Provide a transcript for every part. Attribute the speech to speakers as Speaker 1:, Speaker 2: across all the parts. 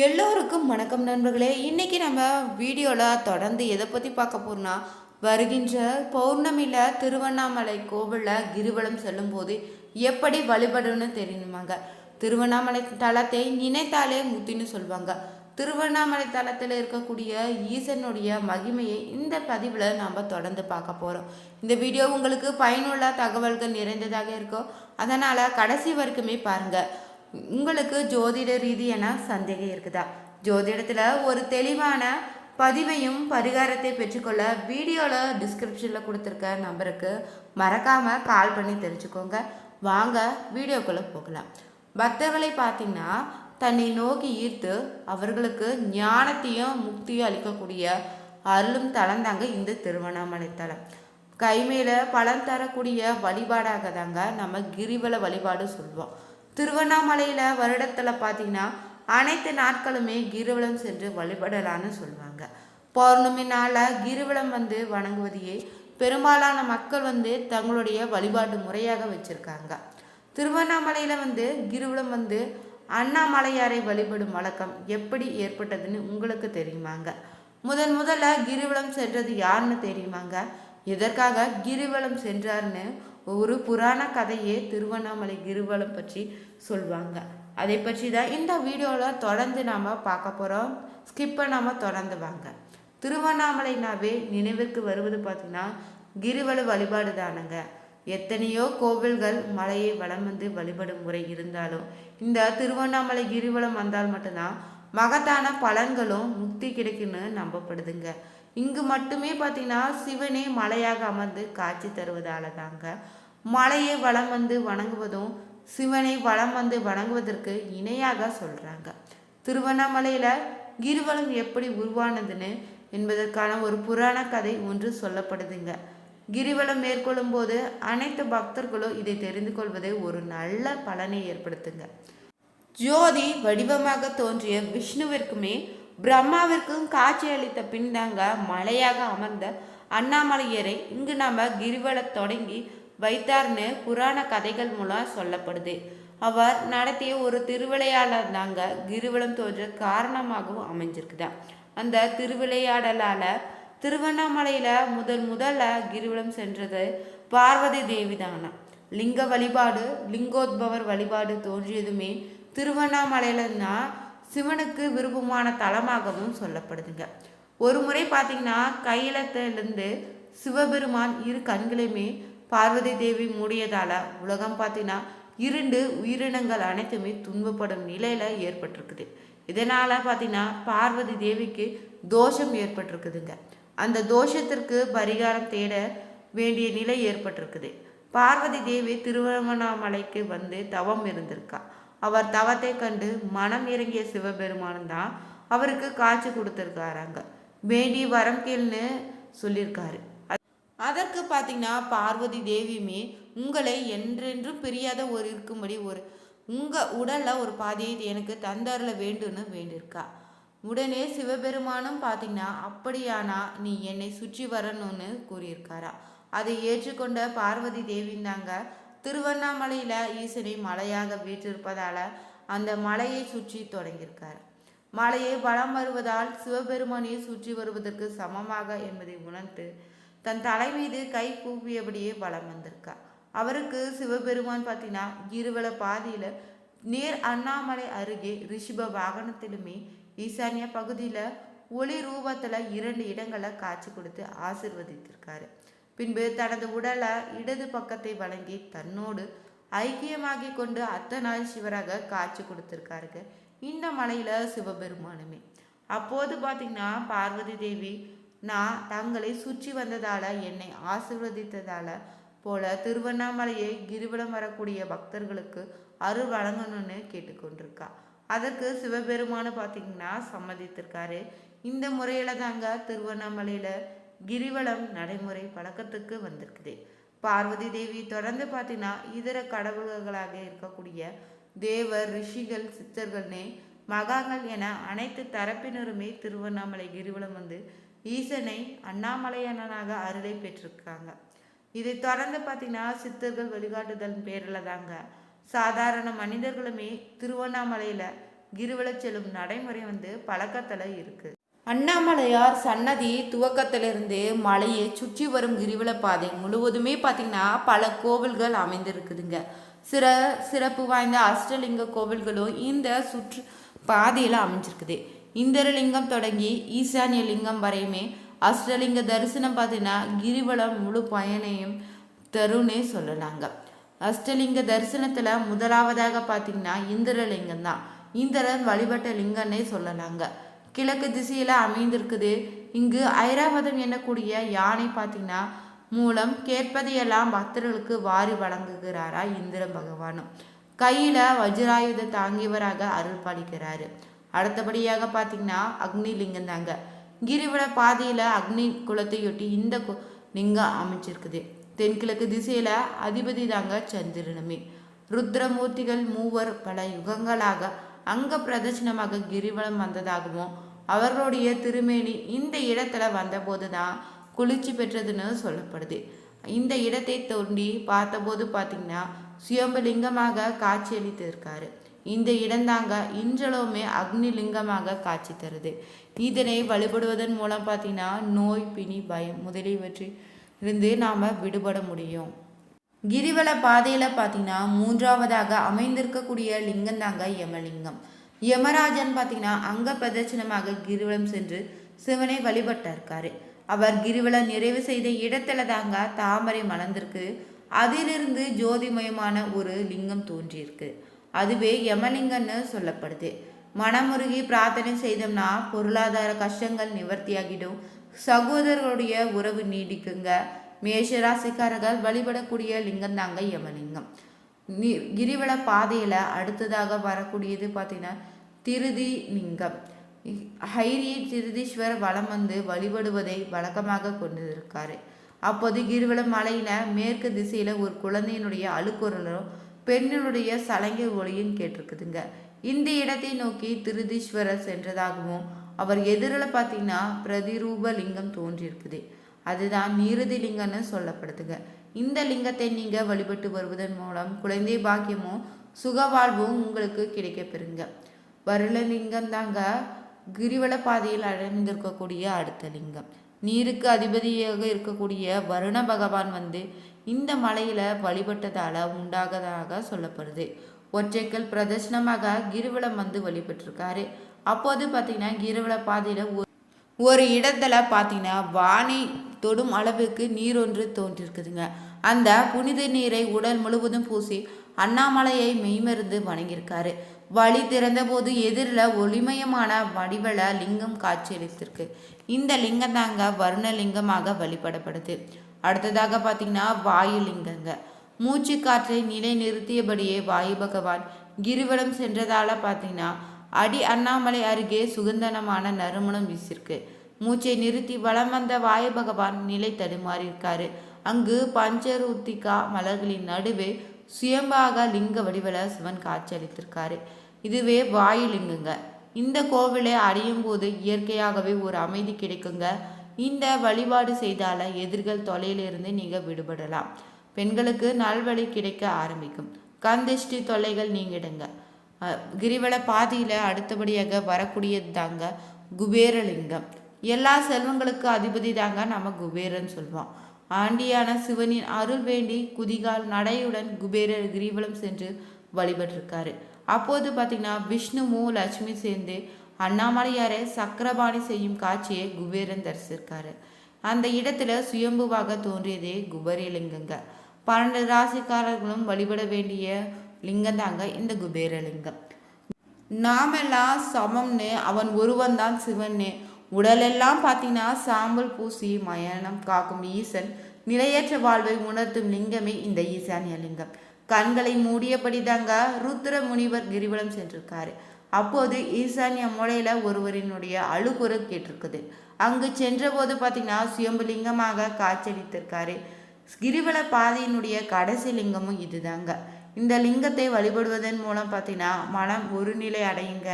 Speaker 1: எல்லோருக்கும் வணக்கம் நண்பர்களே. இன்றைக்கி நம்ம வீடியோவில் தொடர்ந்து எதை பற்றி பார்க்க போகிறோம்னா வருகின்ற பௌர்ணமியில் திருவண்ணாமலை கோவிலில் கிரிவலம் செல்லும்போது எப்படி வழிபடணும்னு தெரியணுமாங்க திருவண்ணாமலை தலத்தை நினைத்தாலே முத்தின்னு சொல்லுவாங்க திருவண்ணாமலை தலத்தில் இருக்கக்கூடிய ஈசனுடைய மகிமையை இந்த பதிவில் நாம் தொடர்ந்து பார்க்க போகிறோம் இந்த வீடியோ உங்களுக்கு பயனுள்ள தகவல்கள் நிறைந்ததாக இருக்கும். அதனால் கடைசி வரைக்குமே பாருங்கள் உங்களுக்கு ஜோதிட ரீதியான சந்தேகம் இருக்குதா? ஜோதிடத்தில் ஒரு தெளிவான பதிவையும் பரிகாரத்தை பெற்றுக்கொள்ள வீடியோவில் டிஸ்கிரிப்ஷனில் கொடுத்துருக்க நம்பருக்கு மறக்காமல் கால் பண்ணி தெரிஞ்சுக்கோங்க. வாங்க வீடியோக்குள்ளே போகலாம். பக்தர்களை பார்த்தீங்கன்னா தன்னை நோக்கி ஈர்த்து அவர்களுக்கு ஞானத்தையும் முக்தியும் அளிக்கக்கூடிய அருளும் தலம் தாங்க இந்த திருவண்ணாமலை தலம். கைமேல பலன் தரக்கூடிய வழிபாடாக தாங்க நம்ம கிரிவல வழிபாடு சொல்லுவோம் திருவண்ணாமலையில் வருடத்தில் பார்த்தீங்கன்னா அனைத்து நாட்களுமே கிரிவலம் சென்று வழிபடலான்னு சொல்லுவாங்க. பௌர்ணமி நாளில் கிரிவலம் வந்து வணங்குவதையே பெரும்பாலான மக்கள் வந்து தங்களுடைய வழிபாட்டு முறையாக வச்சுருக்காங்க. திருவண்ணாமலையில் வந்து கிரிவலம் வந்து அண்ணாமலையாரை வழிபடும் வழக்கம் எப்படி ஏற்பட்டதுன்னு உங்களுக்கு தெரியுமாங்க? முதன் முதல்ல கிரிவலம் சென்றது யாருன்னு தெரியுமாங்க? எதற்காக கிரிவலம் சென்றார்னு ஒரு புராண கதையே திருவண்ணாமலை கிரிவலம் பற்றி சொல்லுவாங்க அதை பற்றி தான் இந்த வீடியோவில் தொடர்ந்து நாம் பார்க்க போகிறோம் ஸ்கிப் பண்ணாமல் தொடர்ந்து வாங்க. திருவண்ணாமலைனாவே நினைவிற்கு வருவது பார்த்திங்கன்னா கிரிவல வழிபாடு தானுங்க. எத்தனையோ கோவில்கள் மலையை வளம் வந்து வழிபடும் முறை இருந்தாலும் இந்த திருவண்ணாமலை கிரிவலம் வந்தால் மட்டும்தான் மகத்தான பலன்களும் முக்தி கிடைக்குன்னு நம்பப்படுதுங்க. இங்கு மட்டுமே பார்த்தீங்கன்னா சிவனே மலையாக அமர்ந்து காட்சி தருவதால தாங்க மலையை வளம் வந்து வணங்குவதும் சிவனை வளம் வந்து வணங்குவதற்கு இணையாக சொல்கிறாங்க திருவண்ணாமலையில் கிரிவலம் எப்படி உருவானதுன்னு என்பதற்கான ஒரு புராண கதை ஒன்று சொல்லப்படுதுங்க. கிரிவலம் மேற்கொள்ளும் போது அனைத்து பக்தர்களும் இதை தெரிந்து கொள்வது ஒரு நல்ல பலனை ஏற்படுத்துங்க. ஜோதி வடிவமாக தோன்றிய விஷ்ணுவிற்குமே பிரம்மாவிற்கும் காட்சி அளித்த பின்தாங்க மலையாக அமர்ந்த அண்ணாமலையரை இங்கு நாம் கிரிவலம் தொடங்கி வைத்தார்னு புராண கதைகள் மூலம் சொல்லப்படுது. அவர் நடத்திய ஒரு திருவிளையாடல் தாங்க கிரிவலம் தோன்ற காரணமாகவும் அமைஞ்சிருக்குதா. அந்த திருவிளையாடலால் திருவண்ணாமலையில் முதல் முதல்ல கிரிவலம் சென்றது பார்வதி தேவி தானா. லிங்க வழிபாடு லிங்கோத்பவர் வழிபாடு தோன்றியதுமே திருவண்ணாமலையிலன்னா சிவனுக்கு விருப்பமான தலமாகவும் சொல்லப்படுதுங்க. ஒரு முறை பார்த்தீங்கன்னா கையிலத்திலிருந்து சிவபெருமான் இரு கண்களையுமே பார்வதி தேவி மூடியதால் உலகம் பார்த்தீங்கன்னா இருண்டு உயிரினங்கள் அனைத்துமே துன்பப்படும் நிலையில் ஏற்பட்டிருக்குது. இதனால் பார்த்தீங்கன்னா பார்வதி தேவிக்கு தோஷம் ஏற்பட்டிருக்குதுங்க. அந்த தோஷத்திற்கு பரிகாரம் தேட வேண்டிய நிலை ஏற்பட்டிருக்குது. பார்வதி தேவி திருவண்ணாமலைக்கு வந்து தவம் இருந்திருக்கா. அவர் தவத்தை கண்டு மனம் இறங்கிய சிவபெருமானும் தான் அவருக்கு காட்சி கொடுத்துருக்காராங்க. வேண்டி வரம் கேள்னு சொல்லியிருக்காரு அதற்கு பார்த்தீங்கன்னா பார்வதி தேவியுமே உங்களை என்றென்றும் பிரியாத ஒரு இருக்கும்படி ஒரு உங்கள் உடலில் ஒரு பாதியை எனக்கு தந்தரில் வேண்டும்னு வேண்டியிருக்கா. உடனே சிவபெருமானும் பார்த்தீங்கன்னா அப்படியானா நீ என்னை சுற்றி வரணும்னு கூறியிருக்காரா. அதை ஏற்றுக்கொண்ட பார்வதி தேவிந்தாங்க திருவண்ணாமலையில் ஈசனை மலையாக வீற்றிருப்பதால் அந்த மலையை சுற்றி தொடங்கியிருக்கார். மலையை வளம் வருவதால் சிவபெருமானையை சுற்றி வருவதற்கு சமமாக என்பதை உணர்ந்து தன் தலை மீது கை கூப்பியபடியே வளம் வந்திருக்கா அவருக்கு சிவபெருமான் பார்த்தீங்கன்னா இருவல பாதியில் நேர் அண்ணாமலை அருகே ரிஷிப வாகனத்திலுமே ஈசானிய பகுதியில் ஒளி ரூபத்தில் இரண்டு இடங்களை காட்சி கொடுத்து ஆசிர்வதித்திருக்காரு. பின்பு தனது உடலை இடது பக்கத்தை வழங்கி தன்னோடு ஐக்கியமாகி கொண்டு அத்தநாள் சிவராக காட்சி கொடுத்துருக்காருங்க இந்த மலையில் சிவபெருமானுமே. அப்போது பார்த்தீங்கன்னா பார்வதி தேவி நான் தங்களை சுற்றி வந்ததால் என்னை ஆசிர்வதித்ததால் போல திருவண்ணாமலையை கிரிவலம் வரக்கூடிய பக்தர்களுக்கு அருள் வழங்கணும்னு கேட்டுக்கொண்டிருக்கா. அதற்கு சிவபெருமானு பார்த்தீங்கன்னா சம்மதித்திருக்காரு. இந்த முறையில் தாங்க திருவண்ணாமலையில் கிரிவலம் நடைமுறை பழக்கத்துக்கு வந்திருக்குது. பார்வதி தேவி தொடர்ந்து பார்த்தீங்கன்னா இதர கடவுள்களாக இருக்கக்கூடிய தேவர் ரிஷிகள் சித்தர்கள்னே மகாங்கள் என அனைத்து தரப்பினருமே திருவண்ணாமலை கிரிவலம் வந்து ஈசனை அண்ணாமலையனாக அருளை பெற்றிருக்காங்க. இதை தொடர்ந்து பார்த்தீங்கன்னா சித்தர்கள் வழிகாட்டுதல் பேரில் தாங்க சாதாரண மனிதர்களுமே திருவண்ணாமலையில் கிரிவலம் செல்லும் நடைமுறை வந்து பழக்கத்தில் இருக்குது அண்ணாமலையார் சன்னதி துவக்கத்திலிருந்து மலையை சுற்றி வரும் கிரிவல பாதை முழுவதுமே பார்த்திங்கன்னா பல கோவில்கள் அமைந்திருக்குதுங்க. சிற சிறப்பு வாய்ந்த அஷ்டலிங்க கோவில்களும் இந்த சுற்று பாதையில் அமைஞ்சிருக்குது. இந்திரலிங்கம் தொடங்கி ஈசானிய லிங்கம் வரையுமே அஷ்டலிங்க தரிசனம் பார்த்தீங்கன்னா கிரிவலம் முழு பயனையும் தருன்னே சொல்லலாங்க. அஷ்டலிங்க தரிசனத்தில் முதலாவதாக பார்த்தீங்கன்னா இந்திரலிங்கம் தான். இந்திரன் வழிபட்ட லிங்கன்னே சொல்லலாங்க. கிழக்கு திசையில் அமைந்திருக்குது. இங்கு ஐராவதம் எண்ணக்கூடிய யானை பார்த்தீங்கன்னா மூலம் கேட்பதையெல்லாம் பக்தர்களுக்கு வாரி வழங்குகிறாரா இந்திர பகவானும். கையில் வஜ்ராயுத தாங்கியவராக அருள் பாலிக்கிறாரு. அடுத்தபடியாக பார்த்தீங்கன்னா அக்னி லிங்கம் தாங்க. கிரிவல பாதையில் அக்னி குலத்தையொட்டி இந்த கு- லிங்கம் அமைச்சிருக்குது. தென்கிழக்கு திசையில் அதிபதி தாங்க சந்திரனுமே. ருத்ரமூர்த்திகள் மூவர் பல யுகங்களாக அங்க பிரதட்சணமாக கிரிவலம் வந்ததாகவும் அவர்களுடைய திருமேனி இந்த இடத்துல வந்தபோது தான் குளிர்ச்சி பெற்றதுன்னு சொல்லப்படுது. இந்த இடத்தை தோண்டி பார்த்தபோது பார்த்தீங்கன்னா சுயம்பலிங்கமாக காட்சியளித்திருக்காரு இந்த இடம்தாங்க இன்றளவுமே அக்னி லிங்கமாக காட்சி தருது. இதனை வழிபடுவதன் மூலம் பார்த்தீங்கன்னா நோய் பிணி பயம் முதலியவற்றில் இருந்து நாம் விடுபட முடியும். கிரிவல பாதையில் பார்த்தீங்கன்னா மூன்றாவதாக அமைந்திருக்கக்கூடிய லிங்கம் தாங்க யமலிங்கம். யமராஜன் பார்த்தீங்கன்னா அங்க பிரதட்சணமாக கிரிவலம் சென்று சிவனை வழிபட்டிருக்காரு. அவர் கிரிவலம் நிறைவு செய்த இடத்துல தாங்க தாமரை மலர்ந்திருக்கு. அதிலிருந்து ஜோதிமயமான ஒரு லிங்கம் தோன்றியிருக்கு. அதுவே யமலிங்கம்னு சொல்லப்படுது. மனமுருகி பிரார்த்தனை செய்தோம்னா பொருளாதார கஷ்டங்கள் நிவர்த்தியாகிடும். சகோதரர்களுடைய உறவு நீடிக்குங்க. மேஷ ராசிக்காரர்கள் வழிபடக்கூடிய லிங்கம் தாங்க யமலிங்கம். கிரிவல பாதையில் அடுத்ததாக வரக்கூடியது பார்த்தீங்கன்னா திருதி லிங்கம். ஹைரி திருதீஸ்வரர் வலம் வந்து வழிபடுவதை வழக்கமாக கொண்டிருக்காரு. அப்போது கிரிவல மலையில மேற்கு திசையில ஒரு குழந்தையினுடைய அழுக்குறலும் பெண்ணினுடைய சலங்கை ஒளியும் கேட்டிருக்குதுங்க. இந்த இடத்தை நோக்கி திருதீஸ்வரர் சென்றதாகவும் அவர் எதிரில் பார்த்தீங்கன்னா பிரதிரூப லிங்கம் தோன்றியிருக்குது. அதுதான் நீருதிலிங்கம்னு சொல்லப்படுதுங்க. இந்த லிங்கத்தை நீங்கள் வழிபட்டு வருவதன் மூலம் குழந்தை பாக்கியமும் சுகவாழ்வும் உங்களுக்கு கிடைக்கப்பெறுங்க. வருள வருளலிங்கம் தாங்க கிரிவல பாதையில் அடைந்திருக்கக்கூடிய அடுத்த லிங்கம். நீருக்கு அதிபதியாக இருக்கக்கூடிய வருண பகவான் வந்து இந்த மலையில வழிபட்டதால உண்டாகதாக சொல்லப்படுது. ஒற்றைக்கல் பிரதர்ஷனமாக கிரிவலம் வந்து வழிபட்டிருக்காரு. அப்போது பார்த்தீங்கன்னா கிரிவல பாதையில ஒரு இடத்துல பார்த்தீங்கன்னா வாணி தொடும் அளவுக்கு நீர் ஒன்று தோன்றிருக்குதுங்க. அந்த புனித நீரை உடல் முழுவதும் பூசி அண்ணாமலையை மெய்மருந்து வணங்கியிருக்காரு. வழி திறந்தபோது எதிரில் ஒளிமயமான வடிவல லிங்கம் காட்சியளித்திருக்கு. இந்த லிங்கம் தாங்க வருண லிங்கமாக வழிபடப்படுது. அடுத்ததாக பார்த்தீங்கன்னா வாயு லிங்கங்க மூச்சு காற்றை நிலை நிறுத்தியபடியே வாயு பகவான் கிரிவலம் சென்றதால பார்த்தீங்கன்னா அடி அண்ணாமலை அருகே சுகந்தனமான நறுமணம் வீசிருக்கு மூச்சை நிறுத்தி வலம் வந்த வாயு பகவான் நிலை தடுமாறியிருக்காரு. அங்கு பஞ்சருத்திகா மலர்களின் நடுவே சுயம்பாக லிங்க வடிவல சிவன் காட்சியளித்திருக்காரு. இதுவே வாயு லிங்கங்க. இந்த கோவிலை அடையும் போது இயற்கையாகவே ஒரு அமைதி கிடைக்குங்க. இந்த வழிபாடு செய்தால எதிர்கள் தொலையிலிருந்து நீங்க விடுபடலாம். பெண்களுக்கு நல்வழி கிடைக்க ஆரம்பிக்கும். கந்திஷ்டி தொல்லைகள் நீங்கிடுங்க. கிரிவல பாதையில் அடுத்தபடியாக வரக்கூடியது தாங்க குபேரலிங்கம். எல்லா செல்வங்களுக்கு அதிபதி தாங்க நம்ம குபேரன் சொல்வோம் ஆண்டியான சிவனின் அருள் வேண்டி குதிகால் நடையுடன் குபேரர் கிரிவலம் சென்று வழிபட்டிருக்காரு. அப்போது பார்த்தீங்கன்னா விஷ்ணுவும் லட்சுமி சேர்ந்து அண்ணாமலையாரை சக்கரபாணி செய்யும் காட்சியை குபேரன் தரிசிருக்காரு அந்த இடத்துல சுயம்புவாக தோன்றியதே குபேரலிங்கங்க. பன்னெண்டு ராசிக்காரர்களும் வழிபட வேண்டிய லிங்கம் தாங்க இந்த குபேரலிங்கம். நாமெல்லாம் சமம்னு அவன் ஒருவன் தான் சிவன்னு உடலெல்லாம் பார்த்தீங்கன்னா சாம்பல் பூசி மயனம் காக்கும் ஈசன் நிலையற்ற வாழ்வை உணர்த்தும் லிங்கமே இந்த ஈசானிய லிங்கம். கண்களை மூடியபடி தாங்க ருத்ர முனிவர் கிரிவலம் சென்றிருக்காரு. அப்போது ஈசானிய மூலையில ஒருவரினுடைய அழுகுரல் கேட்டிருக்குது. அங்கு சென்றபோது பார்த்தீங்கன்னா சுயம்பு லிங்கமாக காட்சியளித்திருக்காரு. கிரிவல பாதையினுடைய கடைசி லிங்கமும் இதுதாங்க. இந்த லிங்கத்தை வழிபடுவதன் மூலம் பார்த்தீங்கன்னா மனம் ஒரு நிலை அடையுங்க.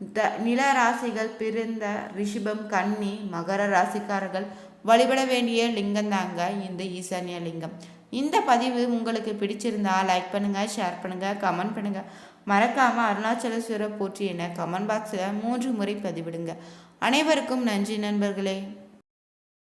Speaker 1: த நில ராசிகள் பிறந்த ரிஷிபம் கன்னி மகர ராசிக்காரர்கள் வழிபட வேண்டிய லிங்கம் தாங்க இந்த ஈசானிய லிங்கம். இந்த பதிவு உங்களுக்கு பிடிச்சிருந்தா லைக் பண்ணுங்க ஷேர் பண்ணுங்க கமெண்ட் பண்ணுங்க. மறக்காமல் அருணாச்சலேஸ்வரர் போற்றி என கமெண்ட் பாக்ஸில் மூன்று முறை பதிவிடுங்க. அனைவருக்கும் நன்றி நண்பர்களே.